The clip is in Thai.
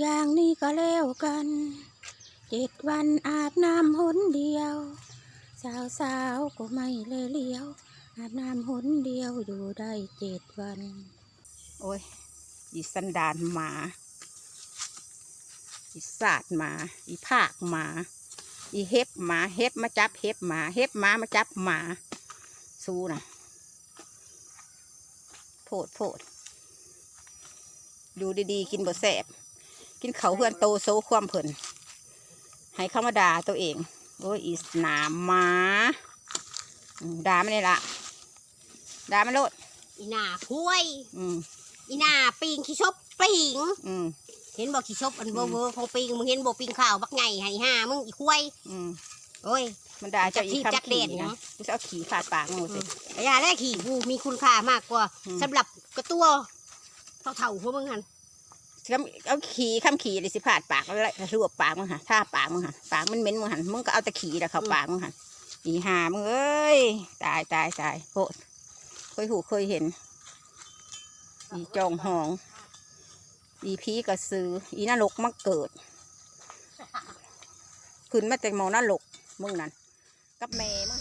อย่างนี้ก็แล้วกัน เจ็ดวันอาบน้ำหนเดียว สาวสาวๆก็ไม่เลยเลี้ยว อาบน้ำหนเดียวอยู่ได้เจ็ดวัน โอ้ยอีสันดานหมา อีศาสาดหมา อีภาคหมา อีเฮ็บหมาเฮ็บมาจับเฮ็บหมาเฮ็บหมามาจับหมา สู้นะโพดโพดดูดีๆ กินบ่แสบ กินเขาวเพื่อนโตโซความเพิ่นให้เข้ามาด่าตัวเอง โอ้ยอีสนามหมาอืมด่าไม่ได้ละด่ามันโลดอีหน้าคุ้ยอืมอีหน้าปิงขี้ชบปิงอืมเห็นบอกขี้ชบอันเบออืร์มเบอร์ของปิงมึงเห็นบอกปิงข่าวบักไงให้ห้ามึงอีคุ้ยอืมโอ้ยมันด่าเจ้าอีจักที่จักคำเด่ขี่นนะนะกูจะเอาขี่ขาดปากมึงสิแต่ยาแรกขี่กูมีคุณค่ามากกว่าอืมสำหรับกระตัวเท่าๆพวกมึงหัน เอาขี่คำขี่เลยสิผาดปากแล้วรวบปากมึงหันท่าปากมึงหันปากมันเหม็นมึงหันมึงก็เอาต่ขี่แล้วเข้าปากมึงหันอีหามึงเอ้ยตายตายตายโพดเคยหูเคยเห็น อีจองหอง อีพีกระสืออีนรกมาเกิด ขึ้นมาแต่หมองนรกมึงนั่นกับแม่มึง